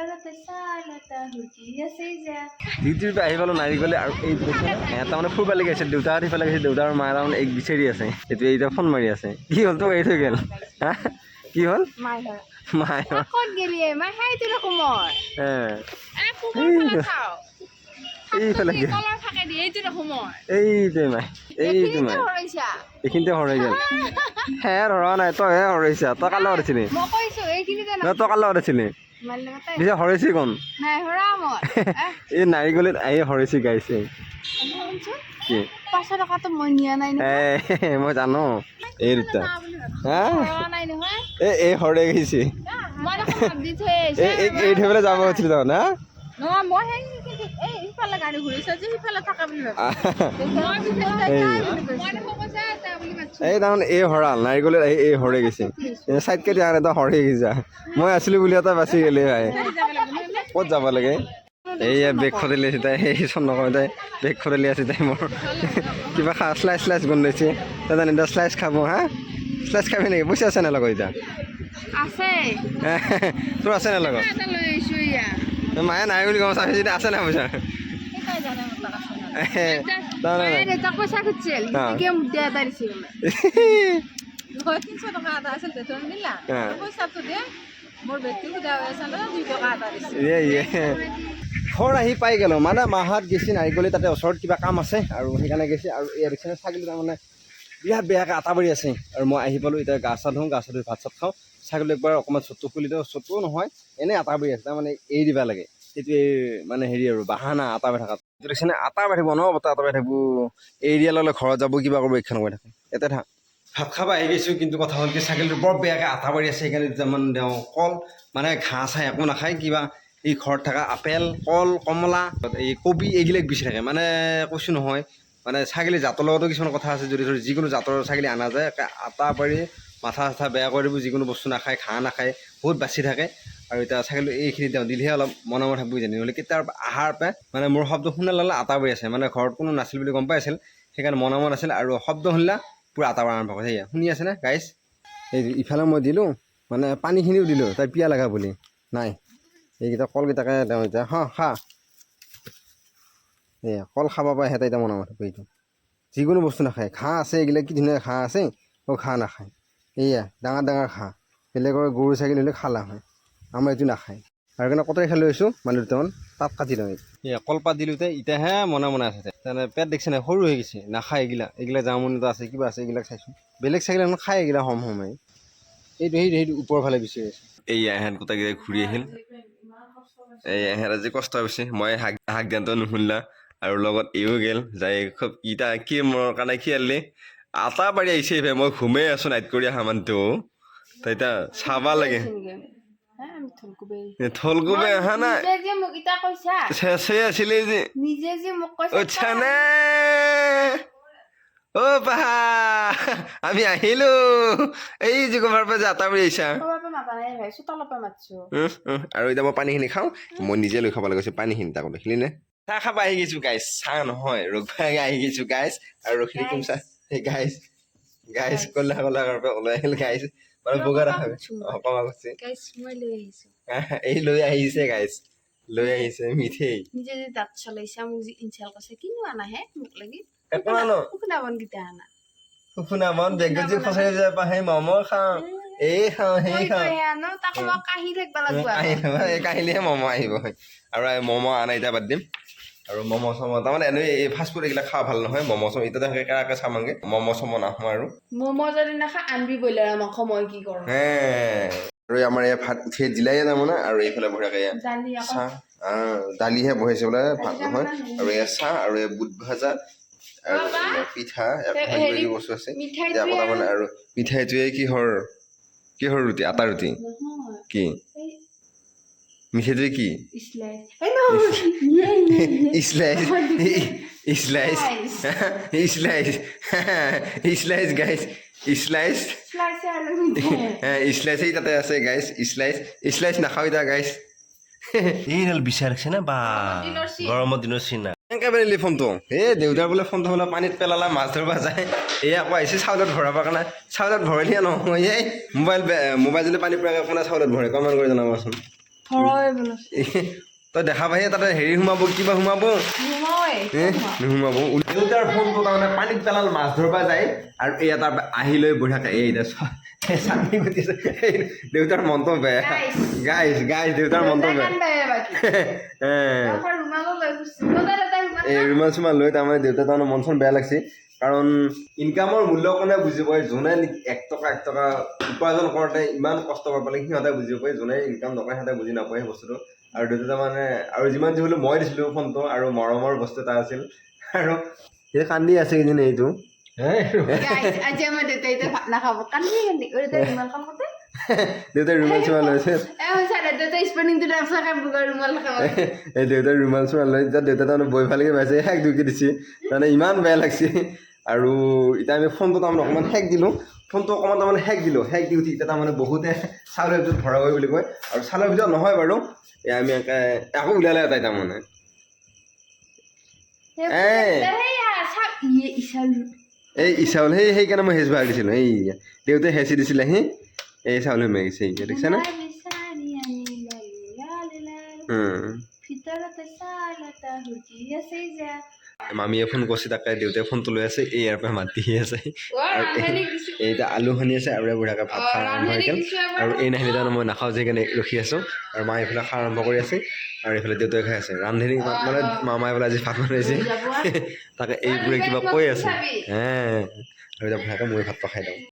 যা পৰা আহি পালোঁ নাৰিকলে আৰু এই এটা মানে ফুৰিব লাগি আছে দেউতাহঁত সিফালে গৈছে দেউতা আৰু মায়ে তাৰমানে এক বিচাৰি আছে। এইটো এতিয়া ফোন মাৰি আছে। কি হ'ল তোক এৰি থৈ গ'ল? হা? কি হ'ল? মায়ে। গেলি? এইফালে গ'ল এইটোৱে মাই এইটো মাই। এইখিনিতে হৰাই গ'ল হে হৰোৱা নাই তইহে হৰাইছা। তই কাৰ লগত আছিলি মই কৈছো এইখিনিতে নহয় তই কাৰ লগত আছিলি মাৰ লগতে পিছে হৰাইছি কোন নাই হৰা এই নাৰিকলিত আহি হৰাইছি গাইছে। কি? মই এ মই জানো এই দুটা। হা? হৰা এই এই ভাবি থৈ এই থৈ পেলাই যাব গৈছিলি তই না নহয় মই সেই এই সিফালে গাড়ী ঘূৰিছে যে সিফালে থকা বুলি ভাবিছোঁ এই এই তাৰমানে এই হৰাল নাৰিকলত আহি এই হৰাই গৈছে। চাইডকে দিয়া এটা হৰাই গৈছা। মই আছিলো বুলি এটা বাচি গ'লে ভাই। ক'ত যাব লাগে? এইয়া বেগ খদেলি আছে তাই সেই চন্দ্ৰকমে তাই বেগ খদেলি আছে তাই মোৰ। কিবা খা শ্লাইচ শ্লাইচ গোন্ধাইছে তই জানি তই শ্লাইচ খাব হা? শ্লাইচ খাবি নেকি? পইচা আছে নে লগত এতিয়া? আছে। তোৰ আছে নে লগত? মায়ে নাই বুলি ক'ব চাবি যদি আছে নাই পইচা? ইয়ে ঘৰ আহি পাই গ'লো। মানে মাহাত গেছি নাৰিকলি তাতে ওচৰত কিবা কাম আছে আৰু সেইকাৰণে গেছি আৰু ইয়াৰ পিছনে ছাগলী তাৰমানে বিৰাট বেয়াকৈ আটা বাঢ়ি আছে। আৰু মই আহি পালোঁ এতিয়া গা চা ধুওঁ গা চা ধুই ভাত চাত খাওঁ। ছাগলী একবাৰ অকণমান চটু খুলি দিওঁ চটু নহয় এনেই আটা বাঢ়ি আছে তাৰমানে এৰি দিবা লাগে। সেইটোৱে মানে হেৰি আৰু বাহানা, আটা বাঢ়ি থকা। দেখিছেনে? আটা বাঢ়িব ন বতা আটা বাঢ়ি থাকিব। এৰি দিয়া ল'লে ঘৰত যাব, কিবা কৰিব ইচ্ছা নকৰি থাকে। ইয়াতে থাক। ভাত খাব আহি গৈছোঁ কিন্তু কথা হ'ল কি ছাগলীটো বৰ বেয়াকৈ আটা বাঢ়ি আছে, সেইকাৰণে দুটামান দেওঁ কল মানে ঘাঁহ চাহ একো নাখায়, কিবা এই ঘৰত থকা আপেল, কল, কমলা, এই কবি এইবিলাক বিচাৰি থাকে। মানে কৈছোঁ নহয় মানে ছাগলী জাতৰ লগতো কিছুমান কথা আছে, যদি ধৰি যিকোনো জাতৰ ছাগলী অনা যায় আটা পাৰি মাথা চাথা বেয়া কৰি দিব, যিকোনো বস্তু নাখায়, ঘাঁহ নাখায়, বহুত বাচি থাকে। আৰু এতিয়া ছাগলী এইখিনি তেওঁ দিলেহে অলপ মনে মনে থাকিব জানি নহ'লে কেতিয়াৰ আহাৰ পাই মানে মোৰ শব্দ শুনা ল'লে আটা বাঢ়ি আছে। মানে ঘৰত কোনো নাছিল বুলি গম পাই আছিল। সেইকাৰণে মনে মনে আছিল আৰু শব্দ শুনিলা পূৰা আটা বাঢ়া আৰম্ভ কৰে। সেয়া শুনি আছেনে গাইছ এই ইফালে মই দিলোঁ মানে পানীখিনিও দিলোঁ তাই পিয়া লগা বুলি। নাই। এইকেইটা কলকেইটাকে তেওঁ এতিয়া। হা, খা। এয়া কল খাব পাৰে সিহঁতে এতিয়া মনে মনে এইটো যিকোনো বস্তু নাখায়। ঘাঁহ আছে, এইগিলা কি ধুনীয়া ঘাঁহ আছে, অঁ ঘাঁহ নাখায়। এয়া ডাঙৰ ডাঙৰ ঘাঁহ। বেলেগৰ গৰু ছাগলী হ'লে খালা হয়। আমাৰ এইটো নাখায় আৰু কাৰণে কটাৰী খাই লৈ আহিছোঁ মানুহ দুটামান তাত কাটি লওঁ কলপাত দিলোঁতে এতিয়াহে মনে মনে আছে তাৰমানে পেট দেখিছে নাই সৰু হৈ গৈছে। নাখায় এইগিলা এইগিলা জামুন এটা আছে কিবা আছে এইবিলাক চাইছোঁ। বেলেগ ছাগলী দেখোন খায় এইগিলা সম সময় এইটো সেইটো সেইটো ওপৰৰ ফালে বিচাৰি আছে এই এহেঁত গোটেইকেইটাই ঘূৰি আহিল। এই এহেঁত আজি কষ্ট হৈছে। মই হাক হাক দিয়াটো নুশুনিলা। আৰু লগত এইও গেল যাই খুব ইটা কি মোৰ কাৰণে কি আটা পাৰি আহিছে মই ঘুমেই আছোঁ নাইট কৰি অহা মানুহটো তই এতিয়া চাবা লাগে। আমি থলকুবেই থলগুবে নাই। যে মোক ইটা কৈছা চেচে আছিলে যে। নিজে যে মোক কৈছা উঠানে অ পাহা। আমি আহিলো। এই যে ক'ৰবাৰ পৰা যে আটা পাৰি আহিছা। ক'ৰবাৰ পৰা মাতা নাই ভাই চোতালৰ পৰা মাতছো। উহ, উহ, আৰু এতিয়া মই পানীখিনি খাওঁ। মই নিজে লৈ খাব লাগিছে পানীখিনি তাকো দেখিলি নে? চাহ খাব আহি গৈছোঁ গাইছ চাহ নহয় ৰঘুৱাই আহি গৈছোঁ গাইছ আৰু ৰখি থাকিম চাহ। গাইছ গাইছ কলা কলা ওলাই আহিল গাইছ মানে বগা দেখা অঁ কমা কৈছে মই লৈ আহিছো এই লৈ আহিছে গাইছ লৈ আহিছে মিঠেই নিজে যে দাঁত চলাইছা মোক যে ইনচাল কৈছে কিনো আনা হে মোক লাগি একো নানো শুনা বন গীতা আনা শুনা মন বেগত যে ফচাই যায় পা সেই ম'ম' খাওঁ এই খাওঁ সেই খাওঁ কাহি থাকিব লাগিব কাহিলেহে ম'ম' আহিব আৰু ম'ম' আনা এতিয়া বাদ দিম আৰু ম'ম' চম' তাৰমানে এনেই এই ফাষ্ট ফুড এইবিলাক খোৱা ভাল নহয়। ম'ম' চম' এতিয়া তেনেকৈ কেৰাকৈ চামাংগে। ম'ম' চম' নাখাওঁ আৰু। ম'ম' যদি নাখা আনবি ব্ৰইলাৰৰ মাংস মই কি কৰোঁ? হে। আৰু আমাৰ এই ভাত উঠিয়ে দিলাই তাৰমানে আৰু এইফালে বঢ়িয়াকৈ এয়া আকৌ। চাহ দালিহে বহাইছে বোলে ভাত নহয়। আৰু এয়া চাহ আৰু এই বুট ভাজা আৰু এয়া পিঠা এয়া বস্তু আছে। এতিয়া আৰু। মিঠাইটোৱে কিহৰ কিহৰ ৰুটি? আটা ৰুটি? কি? মিঠাইটোৱে কি? Slice slice guys slice slice আৰু মিঠাই স্লাইচেই তাতে আছে গাইছ স্লাইচ স্লাইচ নাখাওঁ এতিয়া গাইছ এইডাল বিচাৰিছে না? বা। গৰমৰ দিনৰ চিনা কেনেকৈ পেলালি ফোনটো। এই দেউতাৰ বোলে ফোনটো বোলে পানীত পেলালা মাছ ধৰিব যায়। এই আকৌ আহিছে চাউলত ভৰাবৰ কাৰণে। চাউলত ভৰালিয়ে নহয় এই মোবাইল মোবাইল যদি পানী পৰাকৈ কোনে চাউলত ভৰে। কমেণ্ট কৰি জনাবচোন। বোলো তই দেখা পাইহে তাতে হেৰি সোমাব কিবা সোমাব? নোসোমাব দেউতাৰ ফোনটো তাৰমানে পানীত পেলাল মাছ ধৰিব যায় আৰু এই এটা আহি লৈ বঢ়িয়াকে এই এতিয়া চাটনি গুটিছে। দেউতাৰ মনটো বেয়া। গাইছ গাইছ দেউতাৰ মনটো বেয়া এই ৰুমাল চুমাল লৈ তাৰমানে দেউতা তাৰমানে মন চন বেয়া লাগছে। কাৰণ ইনকামৰ মূল্য কোনে বুজি পায় যোনে এক টকা এক টকা উপাৰ্জন কৰোঁতে ইমান কষ্ট কৰিব লাগে সিহঁতে বুজিব পায় যোনে ইনকাম নকৰে সিহঁতে বুজি নাপায় সেই বস্তুটো। আৰু দেউতা তাৰমানে আৰু যিমান যি হ'লেও মই দিছিলোঁ ফোনটো আৰু মৰমৰ বস্তু এটা আছিল। আৰু সেই কান্দি আছে কিজানি এইটো। Guys, আজি আমাৰ দেউতাই এতিয়া ভাত নাখাব। কান্দি কান্দি। অ দেউতাই ৰুমাল কামতে দেউতাই ৰুমাল চুমাল লৈছে দেউতাই নাচাকে বুকৰ ৰুমাল চুমাল লৈ তেতিয়া দেউতা তাৰমানে বৈ ভালকৈ পাইছে শেষ দুকি দিছে। তাৰমানে ইমান বেয়া লাগছে। আৰু এতিয়া আমি ফোনটো তাৰমানে অকণমান শেক দিলোঁ। ফোনটো অকণমান তাৰমানে শেক দিলোঁ। শেক দি উঠি এতিয়া তাৰমানে বহুতে চাউলৰ ভিতৰত ভৰাব বুলি কয়। আৰু চাউলৰ ভিতৰত নহয় বাৰু। আমি একে আকৌ উলিয়ালে এটাই তাৰমানে। এই। ইয়ে এই চাউল সেই সেইকাৰণে মই হেঁচ ভৰাই দিছিলোঁ এই দেউতাই হেঁচি দিছিলে সি এই চাউল সোমাই গৈছে এই। ভিতৰতে চাল এটা হুকি আছে যা। মামীয়ে ফোন কৰিছে তাকে দেউতাই ফোনটো লৈ আছে এই ইয়াৰ পৰা মাতি আছে। এতিয়া আলু সানি আছে আৰু এই বুঢ়াকে ভাত খাই আৰম্ভ হৈ গ'ল। আৰু এই নাহিলে তাৰমানে মই নাখাওঁ যে সেইকাৰণে ৰখি আছোঁ। আৰু মায়ে এইফালে খাই আৰম্ভ কৰি আছে আৰু এইফালে দেউতাই খাই আছে। ৰান্ধনি মানে মামাই বোলে আজি ভাত বনাইছে। তাকে এইবোৰে কিবা কৈ আছে। হে। আৰু এতিয়া বুঢ়াকে মই ভাতটো খাই দিওঁ।